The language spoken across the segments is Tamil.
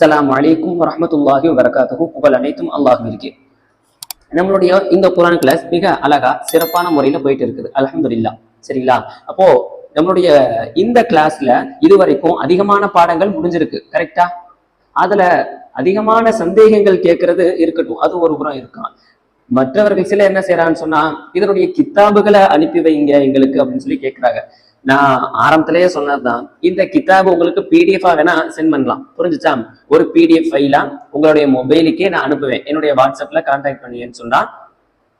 அஸ்லாம் வலைக்கும் வரமத்துல்லாஹி வபரகாத்துஹு. புகழ் அனைத்தும் அல்லாஹ்விற்கே. நம்மளுடைய இந்த குரான் கிளாஸ் மிக அழகா சிறப்பான முறையில போயிட்டு இருக்குது அலமதுல்லா சரிங்களா? அப்போ நம்மளுடைய இந்த கிளாஸ்ல இதுவரைக்கும் அதிகமான பாடங்கள் முடிஞ்சிருக்கு. கரெக்டா அதுல அதிகமான சந்தேகங்கள் கேட்கறது இருக்கட்டும். அது ஒரு புறம் இருக்கான் மற்றவர்கள் சில என்ன செய்யறான்னு சொன்னா இதனுடைய கித்தாபுகளை அனுப்பி வைங்க எங்களுக்கு அப்படின்னு சொல்லி கேட்கிறாங்க நான் ஆரம்பத்திலேயே சொன்னதுதான். இந்த கிதாப் உங்களுக்கு பிடிஎஃபா வேணா சென்ட் பண்ணலாம். புரிஞ்சுச்சா? ஒரு பிடிஎஃப் ஃபைலா உங்களுடைய மொபைலுக்கே நான் அனுப்புவேன். என்னுடைய வாட்ஸ்அப்ல கான்டாக்ட் பண்ணுங்கன்னு சொன்னா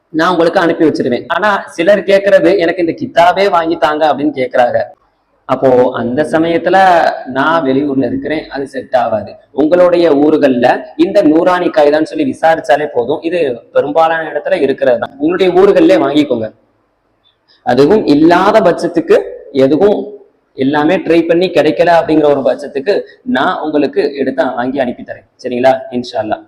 நான் உங்களுக்கு அனுப்பி வச்சிருவேன். ஆனா சிலர் கேட்கறது எனக்கு இந்த கிதாபே வாங்கி தாங்க அப்படின்னு கேட்கறாங்க அப்போ அந்த சமயத்துல நான் வெளியூர்ல இருக்கிறேன். அது செட் ஆகாது. உங்களுடைய ஊர்கள்ல இந்த நூறாணி காய்தான் சொல்லி விசாரிச்சாலே போதும். இது பெரும்பாலான இடத்துல இருக்கிறது தான் உங்களுடைய ஊர்கள்ல வாங்கிக்கோங்க. அதுவும் இல்லாத பட்சத்துக்கு எதுவும் எல்லாமே ட்ரை பண்ணி கிடைக்கல அப்படிங்கிற ஒரு பட்சத்துக்கு நான் உங்களுக்கு எடுத்து வாங்கி அனுப்பி தரேன். சரிங்களா? இன்ஷால்லா அல்லாஹ்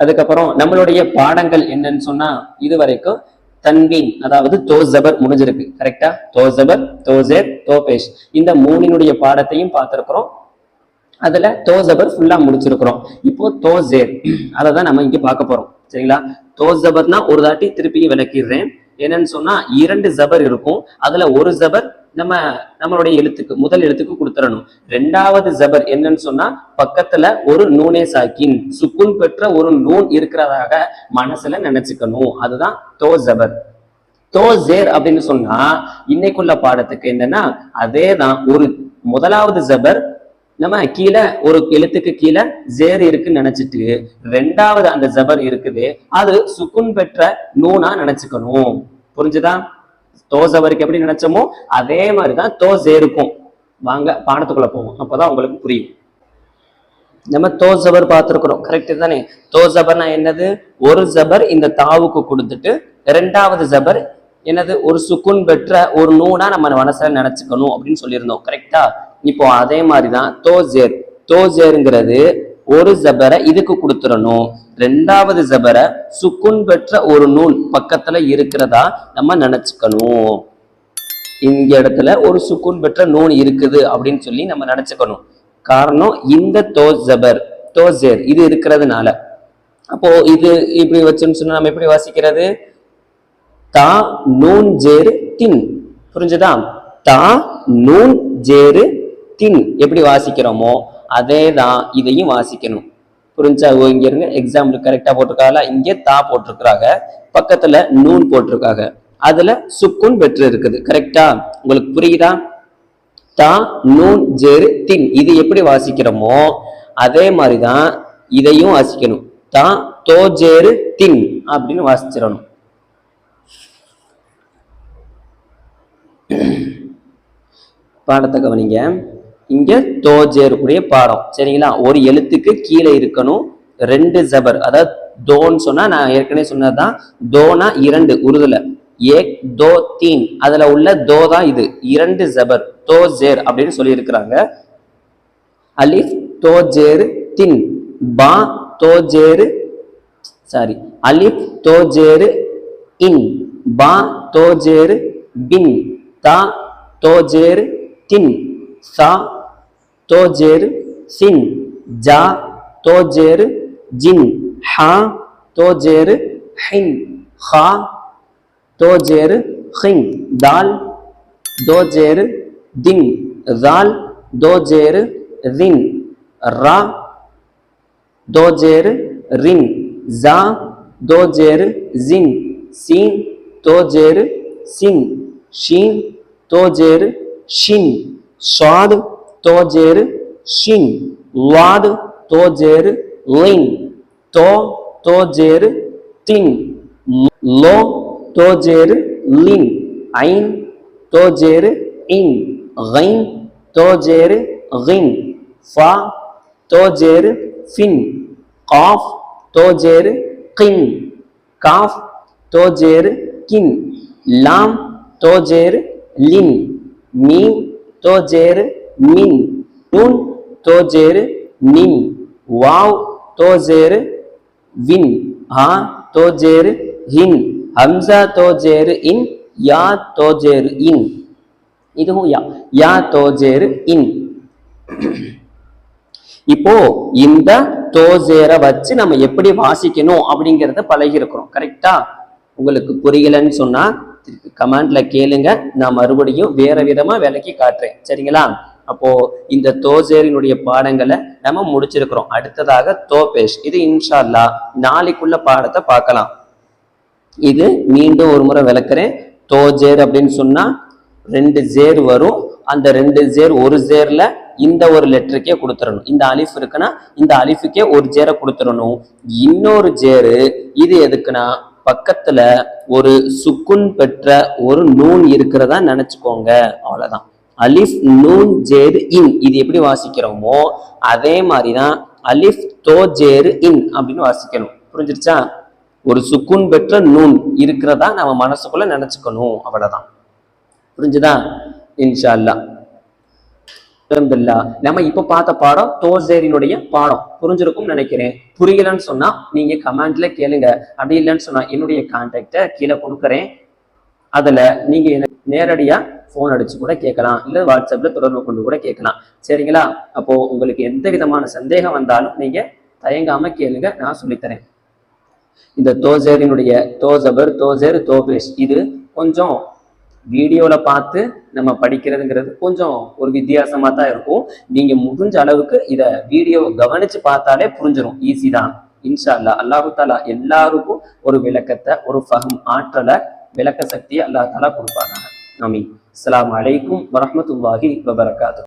அதுக்கப்புறம் நம்மளுடைய பாடங்கள் என்னன்னு சொன்னா இது வரைக்கும் தன்வீன் அதாவது தோசபர் முடிஞ்சிருக்கு. கரெக்டா தோசபர் தோசேர் தோபேஷ் இந்த மூணினுடைய பாடத்தையும் பார்த்திருக்கிறோம். அதுல தோசபர் ஃபுல்லா முடிச்சிருக்கிறோம். இப்போ தோசேர் அதை தான் நம்ம இங்க பார்க்க போறோம். சரிங்களா? தோசபர்னா ஒரு தாட்டி திருப்பியும் விளக்கிடுறேன். என்னன்னு சொன்னா இரண்டு ஜபர் இருக்கும். அதுல ஒரு ஜபர் நம்ம நம்மளுடைய எழுத்துக்கு முதல் எழுத்துக்கு கொடுத்துடணும் ரெண்டாவது ஜபர் என்னன்னு சொன்னா பக்கத்துல ஒரு நூனே சாக்கின் சுக்குன் பெற்ற ஒரு நூன் இருக்கிறதாக மனசுல நினைச்சுக்கணும். அதுதான் தோ ஜபர். தோ ஜேர் அப்படின்னு சொன்னா இன்னைக்குள்ள பாடத்துக்கு என்னன்னா அதே தான் ஒரு முதலாவது ஜபர் நம்ம கீழே ஒரு எழுத்துக்கு கீழே ஜேர் இருக்குன்னு நினைச்சிட்டு ரெண்டாவது அந்த ஜபர் இருக்குது அது சுக்குன் பெற்ற நூனா நினைச்சுக்கணும். புரிஞ்சுதா? தோ ஜபருக்கு எப்படி நினைச்சோமோ அதே மாதிரிதான் தோ ஜேருக்கும். வாங்க பாடத்துக்குள்ள போவோம். அப்போதான் உங்களுக்கு புரியும். நம்ம தோ ஜபர் பார்த்துருக்குறோம். கரெக்ட் தானே? தோ ஜபர்னா என்னது? ஒரு ஜபர் இந்த தாவுக்கு கொடுத்துட்டு ரெண்டாவது ஜபர் என்னது? ஒரு சுக்குன் பெற்ற ஒரு நூனா நம்ம மனசுல நினைச்சுக்கணும் அப்படின்னு சொல்லியிருந்தோம். கரெக்டா இப்போ அதே மாதிரிதான் தோஜேர். தோஜேருங்கிறது ஒரு ஜபரை இதுக்கு கொடுத்துடணும். ரெண்டாவது ஜபரை சுக்குன் பெற்ற ஒரு நூல் பக்கத்துல இருக்கிறதா நம்ம நினைச்சுக்கணும். இந்த இடத்துல ஒரு சுக்குன் பெற்ற நூல் இருக்குது அப்படின்னு சொல்லி நம்ம நினைச்சுக்கணும். காரணம் இந்த தோ ஜபர் தோஜேர் இது இருக்கிறதுனால. அப்போ இது இப்படி வச்சுன்னு சொன்னா நம்ம எப்படி வாசிக்கிறது? தா நூன் ஜேரு தின். புரிஞ்சுதா? தா நூன் ஜேரு தின் எப்படி வாசிக்கிறோமோ அதே தான் இதையும் வாசிக்கணும். புரிஞ்சா? ஓ, இங்க இருங்க. எக்ஸாம்பிள் கரெக்டாக போட்டிருக்காங்களா இங்கே தா போட்டிருக்கிறாங்க. பக்கத்துல நூன் போட்டிருக்காங்க. அதுல சுக்குன் பெற்று இருக்குது. கரெக்டா உங்களுக்கு புரியுதா? தா நூன் ஜேரு தின். இது எப்படி வாசிக்கிறோமோ அதே மாதிரி தான் இதையும் வாசிக்கணும். தா தோ ஜேரு தின் அப்படின்னு வாசிச்சிடணும். பாடத்தை கவனிங்க. இங்க தோஜேருக்குடைய பாடம். சரிங்களா? ஒரு எழுத்துக்கு கீழே இருக்கணும் ரெண்டு ஜபர். அதாவது தோன்னு சொன்னா நான் ஏற்கனவே சொன்னதுதான் தோனா இரண்டு உருதுல. ஏக் தோ தீன். அதுல உள்ள தோ தான் இது. இரண்டு ஜபர். தோ ஜேர் அப்படின்னு சொல்லி இருக்கிறாங்க அலிஃப் தோஜேரு தின். பா தோ ஜேரு சாரி அலிஃப் தோஜேரு இன். பா தோஜேரு பின். தா தோஜேரு தின். சா தோஜேரு சின் ஜா தோஜேரு ஜின் ஹா தோஜேரு ஹின் ஹா தோஜேரு ஹின் தால் தோஜேரு தின் தால் தோஜேரு ரின் ரா தோஜேரு ரின் ஜா தோஜேரு ஜின் சீன் தோஜேரு சின் ஷீன் தோஜேரு ஷின் ஷாது தோஜேரு ஷின். லாது தோஜேரு லின். தோ தோஜேரு தின். லோ தோஜேரு லின். ஐன் தோஜேரு இன். கைன் தோஜேரு கின் ஃபா தோஜேரு ஃபின். காஃப் தோஜேரு கின். காஃப் தோஜேரு கின். லாம் தோஜேரு லின். மீம் தோஜேரு மின் நூன் தோஜேரு நின் வாவ் தோஜேரு வின் ஆ தோஜேரு ஹின் ஹம்சா தோஜேரு இன் யா தோஜேரு இன். இதுவும் யா யா தோஜேரு இன். இப்போ இந்த தோஜேரை வச்சு நம்ம எப்படி வாசிக்கணும் அப்படிங்கிறத பழகி இருக்கிறோம் கரெக்டா? உங்களுக்கு புரியலன்னு சொன்னா திருப்பி கமெண்ட்ல கேளுங்க. நான் மறுபடியும் வேற விதமா விலைக்கு காட்டுறேன். சரிங்களா? அப்போ இந்த தோசேரினுடைய பாடங்களை நம்ம முடிச்சிருக்கிறோம். அடுத்ததாக தோபேஷ். இது இன்ஷா அல்லாஹ் நாளைக்குள்ள பாடத்தை பார்க்கலாம். இது மீண்டும் ஒரு முறை விளக்குறேன். தோஜேர் அப்படின்னு சொன்னா ரெண்டு ஜேர் வரும். அந்த ரெண்டு ஜேர் ஒரு ஜேர்ல இந்த ஒரு லெட்டருக்கே கொடுத்துடணும். இந்த அலிஃப் இருக்குன்னா இந்த அலிஃபுக்கே ஒரு ஜேரை கொடுத்துடணும். இன்னொரு ஜேரு இது எதுக்குன்னா பக்கத்துல ஒரு சுக்குன் பெற்ற ஒரு நூன் இருக்கிறதா நினைச்சுக்கோங்க. அவ்வளவுதான். அலிஃப் நூன் ஜேரு இன். இது எப்படி வாசிக்கிறோமோ அதே மாதிரி தான் அலிஃப் தோ ஜேரு இன் அப்படின்னு வாசிக்கணும். புரிஞ்சிருச்சா? ஒரு சுக்குன் பெற்ற நூன் இருக்கிறதா நம்ம மனசுக்குள்ள நினைச்சுக்கணும் அவ்வளவுதான். புரிஞ்சுதா? இன்ஷா அல்லாஹ் அல்ஹம்துலில்லாஹ் நம்ம இப்போ பார்த்த பாடம் தோசேரினுடைய பாடம். புரிஞ்சிருக்கும்னு நினைக்கிறேன். புரியலன்னு சொன்னா நீங்க கமெண்ட்ல கேளுங்க. அப்படி இல்லைன்னு சொன்னா என்னுடைய கான்டாக்டை கீழே கொடுக்குறேன். அதில் நீங்கள் எனக்கு ஃபோன் அடிச்சு கூட கேட்கலாம். இல்லை வாட்ஸ்அப்பில் தொடர்பு கொண்டு கூட கேட்கலாம். சரிங்களா? அப்போது உங்களுக்கு எந்த விதமான சந்தேகம் வந்தாலும் நீங்கள் தயங்காமல் கேளுங்க நான் சொல்லித்தரேன். இந்த தோசேரினுடைய தோசபர் தோசேர் தோபேஷ் இது கொஞ்சம் வீடியோவில் பார்த்து நம்ம படிக்கிறதுங்கிறது கொஞ்சம் ஒரு வித்தியாசமாக தான் இருக்கும். நீங்கள் முடிஞ்ச அளவுக்கு இதை வீடியோ கவனித்து பார்த்தாலே புரிஞ்சிடும் ஈஸி தான். இன்ஷா அல்லா அல்லாஹு தாலா எல்லாருக்கும் ஒரு விளக்கத்தை ஒரு ஃபஹம் ஆற்றலை விளக்க சக்தியை அல்லா தாலா கொடுப்பாங்க ஆமீன். அஸ்ஸலாமு அலைக்கும் வரமத்துல்லாஹி வபரகாத்து